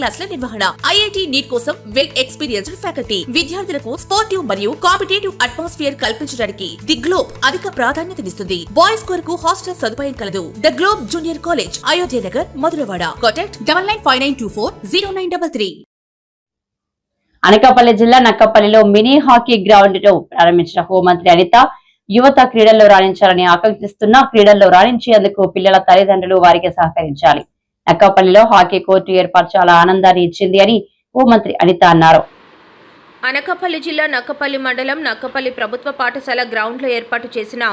క్లాసుల నిర్వహణ. IIT NEET కోసం వెల్ ఎక్స్పీరియన్స్డ్ ఫ్యాకల్టీ. విద్యార్థులకు స్పోర్టివ్ మరియు కాంపిటేటివ్ అట్మాస్ఫియర్ కల్పించడానికి ది గ్లోబ్ అధిక ప్రాధాన్యతనిస్తుంది బాయ్స్ కొరకు హాస్టల్ సదుపాయం కలదు. The globe junior college Ayodhya Nagar Madhurawada. Contact double nine five nine two four zero nine double three. Anakapalli జిల్లా నక్కపల్లిలో మినీ హాకీ గ్రౌండ్ను ప్రారంభించిన హోంమంత్రి అనిత యువత క్రీడల్లో రాణించాలని ఆకాంక్షిస్తున్న క్రీడల్లో రాణించేందుకు పిల్లల తల్లిదండ్రులు వారికి సహకరించాలి. అనకాపల్లిలో హాకీ కోర్టు ఏర్పాటు చాలా ఆనందాన్ని ఇచ్చింది అని హోంమంత్రి అనిత అన్నారు. అనకాపల్లి జిల్లా నక్కపల్లి మండలం నక్కపల్లి ప్రభుత్వ పాఠశాల గ్రౌండ్లో ఏర్పాటు చేసిన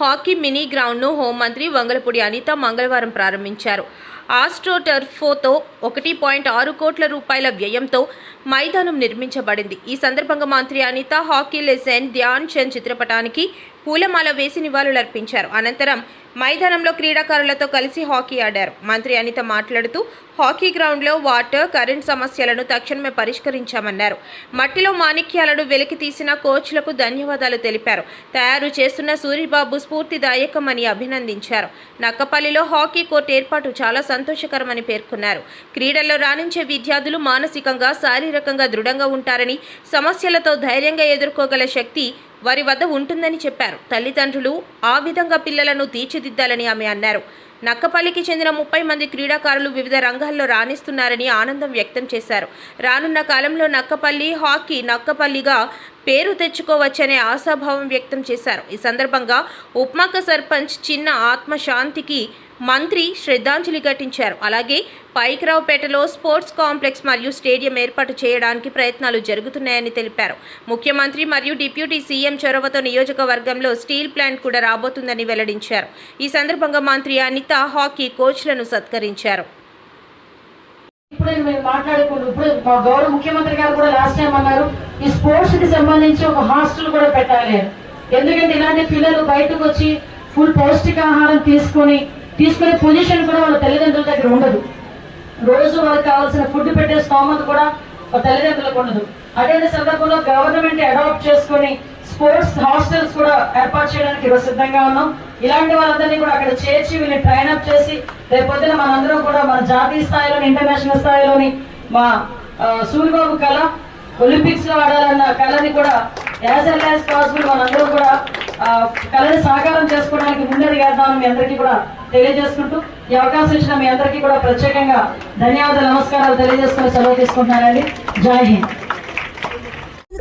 హాకీ మినీ గ్రౌండ్ను హోంమంత్రి వంగలపూడి అనిత మంగళవారం ప్రారంభించారు. ఆస్ట్రోటర్ఫోతో ఒకటి పాయింట్ ఆరు కోట్ల రూపాయల వ్యయంతో మైదానం నిర్మించబడింది. ఈ సందర్భంగా మంత్రి అనిత హాకీ లెసెన్ ధ్యాన్ చంద్ చిత్రపటానికి పూలమాల వేసి నివాళులర్పించారు. అనంతరం మైదానంలో క్రీడాకారులతో కలిసి హాకీ ఆడారు. మంత్రి అనిత మాట్లాడుతూ హాకీ గ్రౌండ్లో వాటర్ కరెంట్ సమస్యలను తక్షణమే పరిష్కరించామన్నారు. మట్టిలో మాణిక్యాలను వెలికి తీసిన కోచ్లకు ధన్యవాదాలు తెలిపారు. తయారు చేస్తున్న సూరిబాబు స్ఫూర్తిదాయకమని అభినందించారు. నక్కపల్లిలో హాకీ కోర్టు ఏర్పాటు చాలా సంతోషకరమని పేర్కొన్నారు. క్రీడల్లో రాణించే విద్యార్థులు మానసికంగా శారీరకంగా దృఢంగా ఉంటారని సమస్యలతో ధైర్యంగా ఎదుర్కోగల శక్తి వారి వద్ద ఉంటుందని చెప్పారు. తల్లిదండ్రులు ఆ విధంగా పిల్లలను తీర్చిదిద్దాలని ఆమె అన్నారు. నక్కపల్లికి చెందిన ముప్పై మంది క్రీడాకారులు వివిధ రంగాల్లో రాణిస్తున్నారని ఆనందం వ్యక్తం చేశారు. రానున్న కాలంలో నక్కపల్లి హాకీ నక్కపల్లిగా పేరు తెచ్చుకోవచ్చనే ఆశాభావం వ్యక్తం చేశారు. ఈ సందర్భంగా ఉప్మాక సర్పంచ్ చిన్న ఆత్మశాంతికి మంత్రి శ్రద్ధాంజలి ఘటించారు. అలాగే పైకిరావుపేటలో స్పోర్ట్స్ కాంప్లెక్స్ మరియు స్టేడియం ఏర్పాటు చేయడానికి ప్రయత్నాలు జరుగుతున్నాయని తెలిపారు. ముఖ్యమంత్రి మరియు డిప్యూటీ సీఎం చొరవతో నియోజకవర్గంలో స్టీల్ ప్లాంట్ కూడా రాబోతుందని వెల్లడించారు. ఈ సందర్భంగా మంత్రి అనిత హాకీ కోచ్లను సత్కరించారు. ఇప్పుడు మేము మాట్లాడుకుంటూ ఇప్పుడు మా గౌరవ ముఖ్యమంత్రి గారు కూడా లాస్ట్ టైం అన్నారు ఈ స్పోర్ట్స్కి సంబంధించి ఒక హాస్టల్ కూడా పెట్టాలి అని. ఎందుకంటే ఇలాంటి పిల్లలు బయటకు వచ్చి ఫుల్ పౌష్టికాహారం తీసుకొని తీసుకునే పొజిషన్ కూడా వాళ్ళ తల్లిదండ్రుల దగ్గర ఉండదు రోజు వాళ్ళకి కావాల్సిన ఫుడ్ పెట్టే స్తోమత కూడా వాళ్ళ తల్లిదండ్రులకు ఉండదు అదే సందర్భంలో గవర్నమెంట్ అడాప్ట్ చేసుకొని స్పోర్ట్స్ హాస్టల్స్ కూడా ఏర్పాటు చేయడానికి ఈరోజు సిద్ధంగా ఉన్నాం. ఇలాంటి వాళ్ళందరినీ కూడా అక్కడ చేర్చి వీళ్ళని ట్రైన్ అప్ చేసి రేపొద్దున మనందరం కూడా మన జాతీయ స్థాయిలోని ఇంటర్నేషనల్ స్థాయిలోని మా సూర్యబాబు కళ ఒలింపిక్స్లో ఆడాలన్న కళని కూడా యాజ్ ఎల్ యాజ్ పాసిబుల్ మనందరం కూడా ఆ, కళని సాకారం చేసుకోవడానికి ముందడి వేద్దామని మీ అందరికీ కూడా తెలియజేసుకుంటూ ఈ అవకాశం ఇచ్చిన మీ అందరికీ కూడా ప్రత్యేకంగా ధన్యవాదాలు నమస్కారాలు తెలియజేసుకుని సెలవు తీసుకుంటున్నానండి. జై హింద్.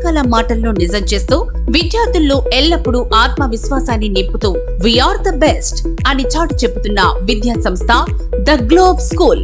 రకరకాల మాటల్లో నిజం చేస్తూ విద్యార్థుల్లో ఎల్లప్పుడూ ఆత్మవిశ్వాసాన్ని నింపుతూ వీఆర్ ద బెస్ట్ అని చాటు చెబుతున్న విద్యా సంస్థ ద గ్లోబ్ స్కూల్.